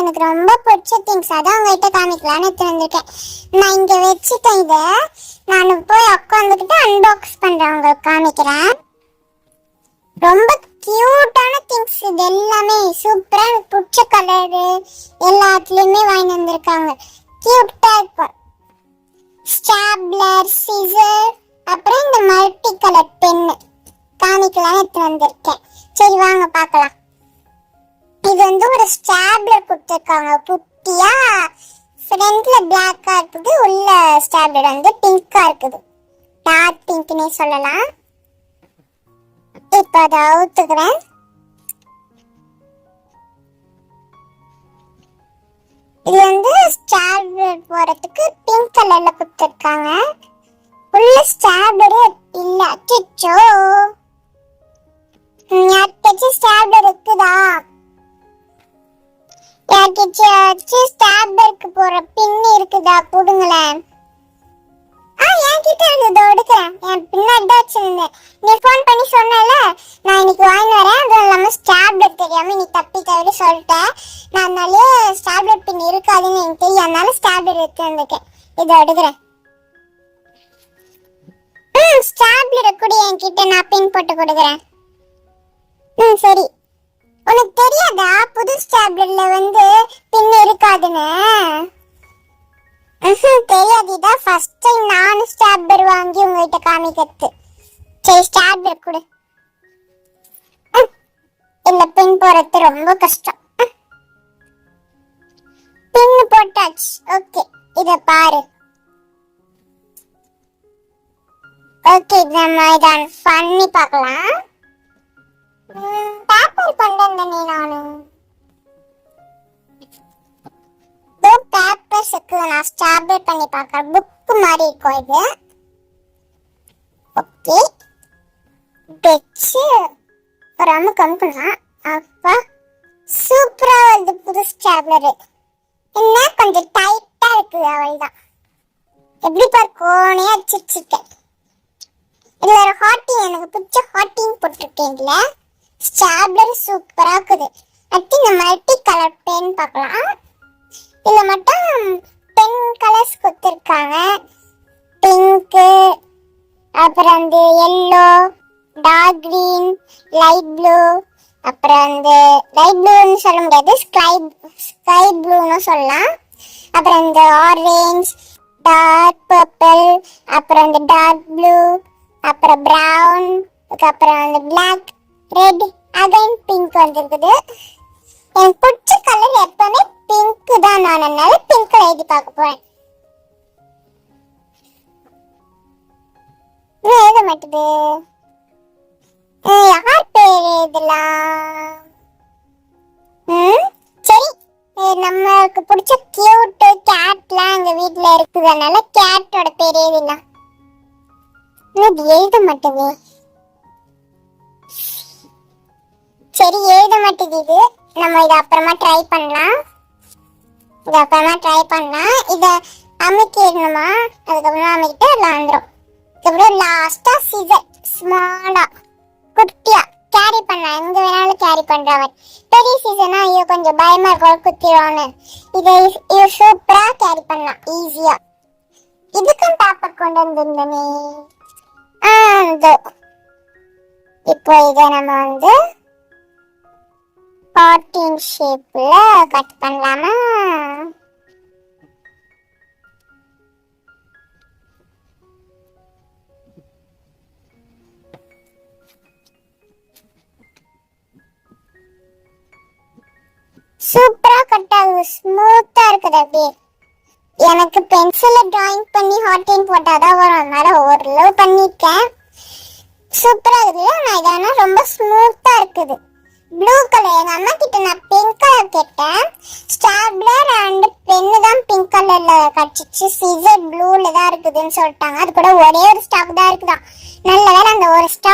எனக்கு ரொம்ப பிடிச்ச திங்ஸ் அதான் உங்ககிட்ட காமிக்கலான்னு எடுத்து வந்திருக்கேன் நான் இங்க வச்சுட்டேன் இதை. நான் போய் உட்காந்துக்கிட்டு அன்பாக்ஸ் பண்றேன். உங்களுக்கு காமிக்கிறேன். ரொம்ப கியூட்டான திங்ஸ் இது எல்லாமே சூப்பரா எனக்கு பிடிச்ச கலரு எல்லாத்துலயுமே வாங்கி வந்திருக்காங்க. கியூட்டா இருக்கும் ஸ்டாப்லர் சிசர் அப்புறம் இந்த மல்டி கலர் பென்னு காமிக்கலாம்னு எடுத்து வந்திருக்கேன். சரி வாங்க பார்க்கலாம். கொடுத்துருக்காங்க குட்டியா ஃப்ரண்ட்ல பிளாக்கா இருக்குது உள்ள ஸ்டாண்டர்ட் வந்து பிங்கா இருக்குது. டார்க் பிங்க்னே சொல்லலாம். இப்போ அதை அவுத்துக்கிறேன். இது வந்து ஸ்டாப்லர் போறதுக்கு பிங்க் கலர்ல கொடுத்துருக்காங்க. உள்ள ஸ்டாப்லரே இல்ல அச்சோ யார்கிட்டச்சும் ஸ்டாப்லர் இருக்குதா? யார்கிட்டயாச்சும் ஸ்டாப்லருக்கு போற பின் இருக்குதா? கொடுங்களேன் ஆ என்கிட்ட இருந்தது எடுக்கிறேன் என் பின்னாடி தான் வச்சிருந்தேன். நீ ஃபோன் பண்ணி சொன்னல நான் இன்னைக்கு வாங்கி வரேன். அதுவும் இல்லாமல் ஸ்டாப்லெட் தெரியாம நீ தப்பி தவிர சொல்லிட்டேன். நான் அதனாலே ஸ்டாப்லெட் பின் இருக்காதுன்னு எனக்கு தெரியும். அதனால ஸ்டாப்லெட் எடுத்து வந்திருக்கேன். இதை எடுக்கிறேன் ம் ஸ்டாப்லெட் கூட என்கிட்ட நான் பின் போட்டு கொடுக்குறேன். ம் சரி. உனக்கு தெரியாதா? புது ஸ்டாப்லெட்ல வந்து பின் இருக்காதுன்னு? தெரியாதுடா ஃபர்ஸ்ட் டைம் நான் ஸ்டாப்லர் வாங்கி உங்ககிட்ட காமிக்கிறது. சரி ஸ்டாப்லர் கொடு. இந்த பின் போறது ரொம்ப கஷ்டம். பின் போட்டாச்சு. ஓகே இத பாரு. ஓகே நம்ம இதான் பண்ணி பார்க்கலாம். பேப்பர் கொண்டு பேப்பர்ஸ் இருக்கு நான் ஸ்டாபிள் பண்ணி பார்க்கறேன். புக் மாதிரி இருக்கும் இது? ஓகே வச்சு ஒரு அமுக்கு அமுக்கலாம் அப்பா சூப்பரா வந்து புது ஸ்டாப்லரு என்ன? கொஞ்சம் டைட்டா இருக்கு அவள்தான். எப்படி பார் கோணையா வச்சிருக்கேன் இதுல ஒரு ஹாட்டி எனக்கு பிடிச்ச ஹாட்டிங் போட்டிருக்கேன்ல ஸ்டாப்லர் சூப்பராக இருக்குது அடுத்து இந்த மல்டி கலர் பென் பார்க்கலாம். இதில் மட்டும் பென் கலர்ஸ் கொடுத்துருக்காங்க. பிங்க்கு அப்புறம் வந்து yellow dark green light blue அப்புறம் வந்து லைட் ப்ளூன்னு சொல்ல முடியாது ஸ்கை ஸ்கை ப்ளூன்னு சொல்லலாம். அப்புறம் இந்த ஆரஞ்ச் டார்க் பர்பிள் அப்புறம் இந்த டார்க் ப்ளூ அப்புறம் ப்ரௌன் அதுக்கப்புறம் வந்து பிளாக் ரெட் அகைன் பிங்க் வந்திருக்குது. எனக்கு பிடிச்ச கலர் எப்பவுமே பிங்க் தான். நான் அதனால பிங்க்ல எழுதி பார்க்க போறேன். எழுத மாட்டுது. யார் பேர் எழுதலாம் சரி. நம்மளுக்கு பிடிச்ச கியூட் கேட்லாம் எங்க வீட்ல இருக்குது அதனால கேட்டோட பேர் எழுதிடலாம் இது எழுத மாட்டுது? சரி எழுத மாட்டேங்குது. இது நம்ம இதை அப்புறமா ட்ரை பண்ணலாம். இது அப்புறமா ட்ரை பண்ணலாம். இதை அமைக்கிடணுமா அதுக்கப்புறமா அமைக்கிட்டு அதில் வந்துடும் அதுக்கப்புறம் லாஸ்டா சிசர் ஸ்மாலாக குட்டியா கேரி பண்ணலாம். எங்க வேணாலும் கேரி பண்றவன் பெரிய சீசனா ஐயோ கொஞ்சம் பயமா இருக்கும். குத்திடுவான்னு இதை இது சூப்பரா கேரி பண்ணலாம். ஈஸியா இதுக்கும் பேப்பர் கொண்டு வந்திருந்தனே. ஆ இப்போ இதை நம்ம வந்து ஹார்ட்டின் ஷேப்பில் கட் பண்ணலாமா? சூப்பரா கட் ஆகுது. ஸ்மூத்தா இருக்குது அப்படியே. எனக்கு பென்சில டிராயிங் பண்ணி ஹார்டின் போட்டாதான் வரும். அதனால ஓரளவு பண்ணிருக்கேன் சூப்பரா இருக்குது நான் இதானா? ரொம்ப ஸ்மூத்தா இருக்குது. ப்ளூ கலர் எங்க அம்மா கிட்ட நான் பிங்க் கலர் கேட்டேன். ஸ்டாப்லர் அண்ட் பென்னு தான் பிங்க் கலர்ல கடிச்சிச்சு சிசர் ப்ளூல தான் இருக்குதுன்னு சொல்லிட்டாங்க. அது கூட ஒரே ஒரு ஸ்டாக் தான் இருக்குதான் நல்ல வேலை அந்த ஒரு ஸ்டாக்